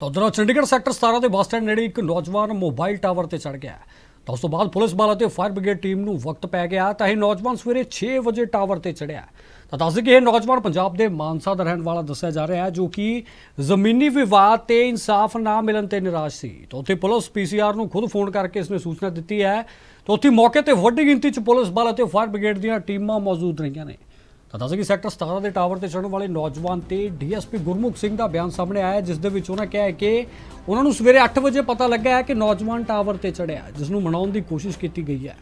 ਤਾਂ ਉਧਰ ਚੰਡੀਗੜ੍ਹ ਸੈਕਟਰ 17 ਦੇ ਬੱਸ ਸਟੈਂਡ ਨੇੜੇ ਇੱਕ ਨੌਜਵਾਨ ਮੋਬਾਈਲ ਟਾਵਰ ਤੇ ਚੜ ਗਿਆ ਤਾਂ ਉਸ ਤੋਂ ਬਾਅਦ ਪੁਲਿਸ ਬਲ ਅਤੇ ਫਾਇਰ ਬ੍ਰਿਗੇਡ ਟੀਮ ਨੂੰ ਵਕਤ ਪੈ ਗਿਆ ਤਾਂ ਇਹ ਨੌਜਵਾਨ ਸਵੇਰੇ 6 ਵਜੇ ਟਾਵਰ ਤੇ ਚੜਿਆ ਤਾਂ ਦੱਸਦੇ ਕਿ ਇਹ ਨੌਜਵਾਨ ਪੰਜਾਬ ਦੇ ਮਾਨਸਾ ਦਾ ਰਹਿਣ ਵਾਲਾ ਦੱਸਿਆ ਜਾ ਰਿਹਾ ਹੈ, ਜੋ ਕਿ ਜ਼ਮੀਨੀ ਵਿਵਾਦ ਤੇ ਇਨਸਾਫ ਨਾ ਮਿਲਣ ਤੇ ਨਿਰਾਸ਼ ਸੀ। ਤਾਂ ਉੱਥੇ ਪੁਲਿਸ ਪੀਸੀਆਰ ਨੂੰ ਖੁਦ ਫੋਨ ਕਰਕੇ ਇਸਨੇ ਸੂਚਨਾ ਦਿੱਤੀ ਹੈ। ਤਾਂ ਉੱਥੇ ਮੌਕੇ ਤੇ ਵੱਡੀ ਗਿਣਤੀ 'ਚ ਪੁਲਿਸ ਬਲ ਅਤੇ ਫਾਇਰ ਬ੍ਰਿਗੇਡ ਦੀਆਂ ਟੀਮਾਂ ਮੌਜੂਦ ਰਹੀਆਂ ਨੇ। ਤਾਂ ਦੱਸ ਕਿ ਸੈਕਟਰ 17 ਦੇ ਟਾਵਰ ਤੇ ਚੜਨ ਵਾਲੇ ਨੌਜਵਾਨ ਤੇ ਡੀਐਸਪੀ ਗੁਰਮੁਖ ਸਿੰਘ ਦਾ ਬਿਆਨ ਸਾਹਮਣੇ ਆਇਆ ਜਿਸ ਦੇ ਵਿੱਚ ਉਹਨਾਂ ਕਿਹਾ ਹੈ ਕਿ ਉਹਨਾਂ ਨੂੰ ਸਵੇਰੇ 8 ਵਜੇ ਪਤਾ ਲੱਗਾ ਹੈ ਕਿ ਨੌਜਵਾਨ ਟਾਵਰ ਤੇ ਚੜਿਆ ਜਿਸ ਨੂੰ ਮਨਾਉਣ ਦੀ ਕੋਸ਼ਿਸ਼ ਕੀਤੀ ਗਈ ਹੈ।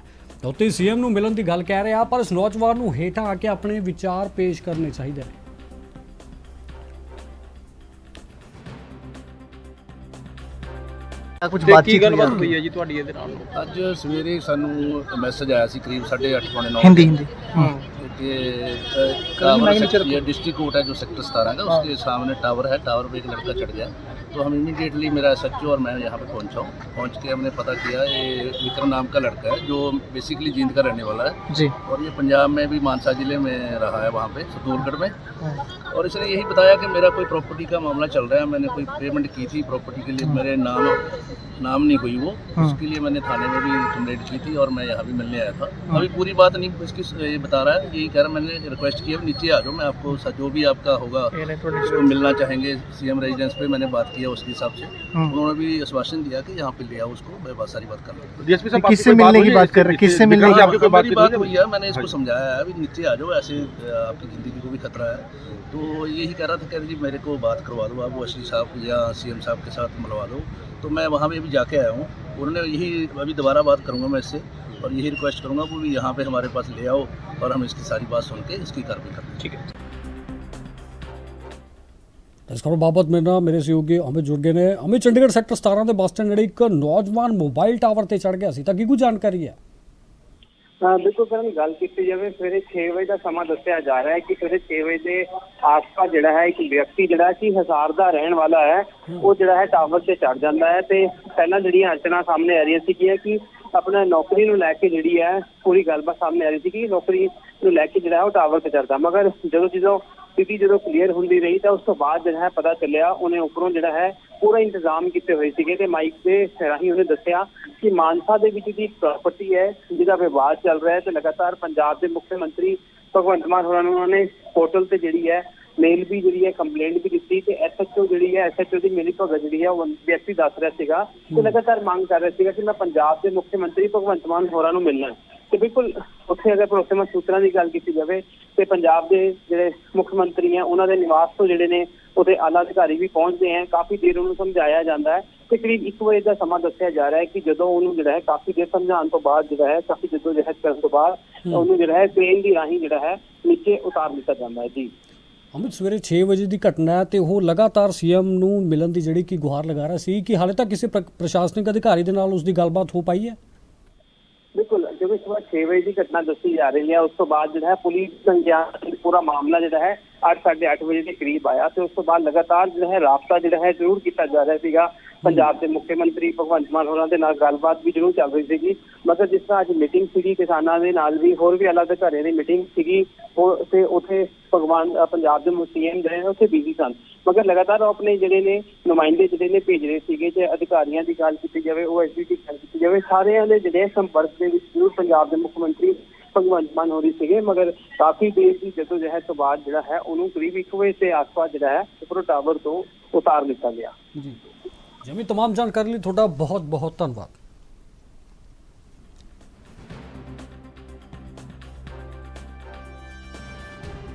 ਉੱਤੇ ਸੀਐਮ ਨੂੰ ਮਿਲਣ ਦੀ ਗੱਲ ਕਹਿ ਰਿਹਾ ਪਰ ਇਸ ਨੌਜਵਾਨ ਨੂੰ ਹੇਠਾਂ ਆ ਕੇ ਆਪਣੇ ਵਿਚਾਰ ਪੇਸ਼ ਕਰਨੇ ਚਾਹੀਦੇ ਨੇ। ਕੁਝ ਬਾਤਚੀਤ ਗੱਲਬਾਤ ਹੋਈ ਹੈ ਜੀ ਤੁਹਾਡੀ ਇਹਦੇ ਨਾਲ? ਅੱਜ ਸਵੇਰੇ ਸਾਨੂੰ ਮੈਸੇਜ ਆਇਆ ਸੀ ਕਰੀਬ 8:30 9 ਹਿੰਦੀ ਹਿੰਦੀ। ये डिस्ट्रिक्ट कोर्ट है जो सेक्टर सतारह का उसके सामने टावर है टावर पर एक लड़का चढ़ गया। तो हम इमीडिएटली मेरा एसएचओ और मैं यहाँ पे पहुँचा हूँ। पहुँच के हमने पता किया ये विक्रम नाम का लड़का है जो बेसिकली जींद का रहने वाला है। जी। और ये पंजाब में भी मानसा ज़िले में रहा है वहाँ पे सतूरगढ़ में। और इसने यही बताया कि मेरा कोई प्रॉपर्टी का मामला चल रहा है मैंने कोई पेमेंट की थी प्रॉपर्टी के लिए मेरे नाम नाम नहीं हुई वो। उसके लिए मैंने थाने में भी कंप्लेंट की थी और मैं यहाँ भी मिलने आया था। अभी पूरी बात नहीं इसकी ये बता रहा है यही कह रहा है मैंने रिक्वेस्ट किया नीचे आ जाओ मैं आपको जो भी आपका होगा उसको मिलना चाहेंगे सीएम रेजिडेंस पे मैंने बात किया उसके हिसाब से। उन्होंने भी आश्वासन दिया कि यहाँ पे ले आओ उसको मैं बहुत सारी बात कर लूँगा। डीएसपी किससे मिलने की बात कर रहे हैं? किससे मिलने की आपकी बात बात हुई है? मैंने इसको समझाया है अभी नीचे आ जाओ ऐसे आपकी ज़िंदगी को भी खतरा है। तो यही कह रहा था कह रही जी मेरे को बात करवा दो आप वो एस साहब या सीएम साहब के साथ मिलवा दो। तो मैं वहाँ पे भी जाके आया हूँ। उन्होंने यही अभी दोबारा बात करूँगा मैं इससे। और यही रिक्वेस्ट करूँगा वो भी यहाँ पे हमारे पास ले आओ और हम इसकी सारी बात सुन के इसकी कार्रवाई करते हैं ठीक है ਤਾਂ ਇਸ ਖਬਰ ਬਾਬਤ ਮੇਰੇ ਨਾਲ ਮੇਰੇ ਸਹਿਯੋਗੀ ਅਮਿਤ ਜੁੜ ਗਏ ਨੇ ਅਮਿਤ ਚੰਡੀਗੜ੍ਹ ਸੈਕਟਰ 17 ਦੇ ਬੱਸ ਸਟੈਂਡ ਨੇੜੇ ਇੱਕ ਨੌਜਵਾਨ ਮੋਬਾਈਲ ਟਾਵਰ ਤੇ ਚੜ ਗਿਆ ਸੀ ਤਾਂ ਕੀ ਕੁਝ ਜਾਣਕਾਰੀ ਹੈ ਹਾਂ ਬਿਲਕੁਲ ਕਰਨ ਗੱਲ ਕੀਤੀ ਜਾਵੇ ਸਵੇਰੇ 6 ਵਜੇ ਦਾ ਸਮਾਂ ਦੱਸਿਆ ਜਾ ਰਿਹਾ ਹੈ ਕਿ ਸਵੇਰੇ 6 ਵਜੇ ਦੇ ਆਸ-ਪਾਸ ਜਿਹੜਾ ਹੈ ਇੱਕ ਵਿਅਕਤੀ ਜਿਹੜਾ ਕਿ ਹਜ਼ਾਰ ਦਾ ਰਹਿਣ ਵਾਲਾ ਹੈ ਉਹ ਜਿਹੜਾ ਹੈ ਟਾਵਰ ਤੇ ਚੜ ਜਾਂਦਾ ਹੈ ਤੇ ਪਹਿਲਾਂ ਜਿਹੜੀਆਂ ਅੜਚਣਾ ਸਾਹਮਣੇ ਆ ਰਹੀਆਂ ਸੀ ਕਿ ਕਿ ਆਪਣਾ ਨੌਕਰੀ ਨੂੰ ਲੈ ਕੇ ਜਿਹੜੀ ਹੈ ਪੂਰੀ ਗੱਲਬਾਤ ਸਾਹਮਣੇ ਆ ਰਹੀ ਸੀ ਕਿ ਨੌਕਰੀ ਨੂੰ ਲੈ ਕੇ ਜਿਹੜਾ ਉਹ ਟਾਵਰ ਤੇ ਚੜਦਾ ਮਗਰ ਜਦੋਂ ਜਦੋਂ ਸਥਿਤੀ ਜਦੋਂ ਕਲੀਅਰ ਹੁੰਦੀ ਰਹੀ ਤਾਂ ਉਸ ਤੋਂ ਬਾਅਦ ਜਿਹੜਾ ਹੈ ਪਤਾ ਚੱਲਿਆ, ਉਹਨੇ ਉੱਪਰੋਂ ਜਿਹੜਾ ਹੈ ਪੂਰਾ ਇੰਤਜ਼ਾਮ ਕੀਤੇ ਹੋਏ ਸੀਗੇ ਤੇ ਮਾਈਕ ਦੇ ਰਾਹੀਂ ਉਹਨੇ ਦੱਸਿਆ ਕਿ ਮਾਨਸਾ ਦੇ ਵਿੱਚ ਦੀ ਪ੍ਰਾਪਰਟੀ ਹੈ, ਜਿਹਦਾ ਵਿਵਾਦ ਚੱਲ ਰਿਹਾ ਹੈ ਤੇ ਲਗਾਤਾਰ ਪੰਜਾਬ ਦੇ ਮੁੱਖ ਮੰਤਰੀ ਭਗਵੰਤ ਮਾਨ ਹੋਰਾਂ ਨੂੰ ਉਹਨਾਂ ਨੇ ਪੋਰਟਲ ਤੇ ਜਿਹੜੀ ਹੈ ਮੇਲ ਵੀ ਜਿਹੜੀ ਹੈ ਕੰਪਲੇਂਟ ਵੀ ਦਿੱਤੀ ਤੇ ਐਸਐਚਓ ਜਿਹੜੀ ਹੈ ਐਸਐਚਓ ਦੀ ਮੇਰੀ ਭਗਤ ਜਿਹੜੀ ਹੈ ਉਹ ਵਿਅਕਤੀ ਦੱਸ ਰਿਹਾ ਸੀਗਾ ਤੇ ਲਗਾਤਾਰ ਮੰਗ ਕਰ ਰਿਹਾ ਸੀਗਾ ਕਿ ਮੈਂ ਪੰਜਾਬ ਦੇ ਮੁੱਖ ਮੰਤਰੀ ਭਗਵੰਤ ਮਾਨ ਹੋਰਾਂ ਨੂੰ ਮਿਲਣਾ। ਤੇ ਬਿਲਕੁਲ ਉੱਥੇ ਅਗਰ ਭਰੋਸੇਮੰਦ ਸੂਤਰਾਂ ਦੀ ਗੱਲ ਕੀਤੀ ਜਾਵੇ ਤੇ ਪੰਜਾਬ ਦੇ ਜਿਹੜੇ ਮੁੱਖ ਮੰਤਰੀ ਹੈ ਉਹਨਾਂ ਦੇ ਨਿਵਾਸ ਤੋਂ ਜਿਹੜੇ ਨੇ ਉਹਦੇ ਆਲਾ ਅਧਿਕਾਰੀ ਵੀ ਪਹੁੰਚਦੇ ਹੈ। ਕਾਫੀ ਦੇਰ ਉਹਨੂੰ ਸਮਝਾਇਆ ਜਾਂਦਾ ਹੈ ਤੇ ਕਰੀਬ 1 ਵਜੇ ਦਾ ਸਮਾਂ ਦੱਸਿਆ ਜਾ ਰਿਹਾ ਹੈ ਕਿ ਜਦੋਂ ਉਹਨੂੰ ਜਿਹੜਾ ਹੈ ਕਾਫੀ ਦੇਰ ਸਮਝਾਉਣ ਤੋਂ ਬਾਅਦ ਜਿਹੜਾ ਹੈ ਕਾਫੀ ਜਦੋਂ ਜਹਿਦ ਕਰਨ ਤੋਂ ਬਾਅਦ ਉਹਨੂੰ ਜਿਹੜਾ ਹੈ ਟ੍ਰੇਨ ਦੀ ਰਾਹੀਂ ਜਿਹੜਾ ਹੈ ਨੀਚੇ ਉਤਾਰ ਦਿੱਤਾ ਜਾਂਦਾ ਹੈ ਜੀ। ਅਮਿਤ ਸਵੇਰੇ 6 ਵਜੇ ਦੀ ਘਟਨਾ ਹੈ ਤੇ ਉਹ ਲਗਾਤਾਰ ਸੀਐਮ ਨੂੰ ਮਿਲਣ ਦੀ ਜਿਹੜੀ ਕਿ ਗੁਹਾਰ ਲਗਾ ਰਿਹਾ ਸੀ ਕਿ ਹਾਲੇ ਤੱਕ ਕਿਸੇ ਪ੍ਰ- ਪ੍ਰਸ਼ਾਸਨਿਕ ਅਧਿਕਾਰੀ ਦੇ ਨਾਲ ਉਸ ਦੀ ਗੱਲਬਾਤ ਹੋ ਪਾਈ ਹੈ? ਬਿਲਕੁਲ, ਜਦੋਂ ਸਵੇਰ 6 ਵਜੇ ਦੀ ਘਟਨਾ ਦੱਸੀ ਜਾ ਰਹੀ ਹੈ, ਉਸ ਤੋਂ ਬਾਅਦ ਜਿਹੜਾ ਹੈ ਪੁਲਿਸ ਸੰਗਿਆਨ ਪੂਰਾ ਮਾਮਲਾ ਜਿਹੜਾ ਹੈ 8:30 ਵਜੇ ਦੇ ਕਰੀਬ ਆਇਆ ਤੇ ਉਸ ਤੋਂ ਬਾਅਦ ਲਗਾਤਾਰ ਜਿਹੜਾ ਹੈ ਰਾਬਤਾ ਜਿਹੜਾ ਹੈ ਜ਼ਰੂਰ ਕੀਤਾ ਜਾ ਰਿਹਾ ਸੀਗਾ। ਪੰਜਾਬ ਦੇ ਮੁੱਖ ਮੰਤਰੀ ਭਗਵੰਤ ਮਾਨ ਹੋਰਾਂ ਦੇ ਨਾਲ ਗੱਲਬਾਤ ਵੀ ਜ਼ਰੂਰ ਚੱਲ ਰਹੀ ਸੀਗੀ। ਮਗਰ ਜਿਸ ਤਰ੍ਹਾਂ ਅੱਜ ਮੀਟਿੰਗ ਸੀਗੀ ਕਿਸਾਨਾਂ ਦੇ ਨਾਲ ਵੀ, ਹੋਰ ਵੀ ਅਲੱਗ ਅਧਿਕਾਰੀਆਂ ਦੀ ਮੀਟਿੰਗ ਸੀਗੀ, ਉਹ ਤੇ ਉੱਥੇ ਭਗਵਾਨ ਅ, ਪੰਜਾਬ ਦੇ ਸੀਐਮ ਜਿਹੜੇ ਨੇ ਉੱਥੇ ਬਿਜ਼ੀ ਸਨ ਮਗਰ ਲਗਾਤਾਰ ਉਹ ਆਪਣੇ ਜਿਹੜੇ ਨੇ ਨੁਮਾਇੰਦੇ ਜਿਹੜੇ ਨੇ ਭੇਜ ਰਹੇ ਸੀਗੇ ਤੇ ਅਧਿਕਾਰੀਆਂ ਦੀ ਗੱਲ ਕੀਤੀ ਜਾਵੇ ਉਹ ਐਸਪੀ ਦੀ ਗੱਲ ਕੀਤੀ ਜਾਵੇ ਸਾਰਿਆਂ ਦੇ ਜਿਹੜੇ ਸੰਪਰਕ ਦੇ ਵਿੱਚ ਜ਼ਰੂਰ ਪੰਜਾਬ ਦੇ ਮੁੱਖ ਮੰਤਰੀ ਭਗਵੰਤ ਮਾਨ ਹੋਰੀ ਸੀਗੇ ਮਗਰ ਕਾਫੀ ਦੇਰ ਦੀ ਜਦੋਂ ਜਹਿਦ ਤੋਂ ਬਾਅਦ ਜਿਹੜਾ ਹੈ ਉਹਨੂੰ ਕਰੀਬ 1 ਵਜੇ ਦੇ ਆਸ-ਪਾਸ ਜਿਹੜਾ ਹੈ ਉੱਪਰੋਂ ਟਾਵਰ ਤੋਂ ਉਤਾਰ ਦਿੱਤਾ ਗਿਆ ਜੀ ਜਿਵੇਂ तमाम ਜਾਣਕਾਰੀ ਲਈ ਤੁਹਾਡਾ ਬਹੁਤ ਬਹੁਤ ਧੰਨਵਾਦ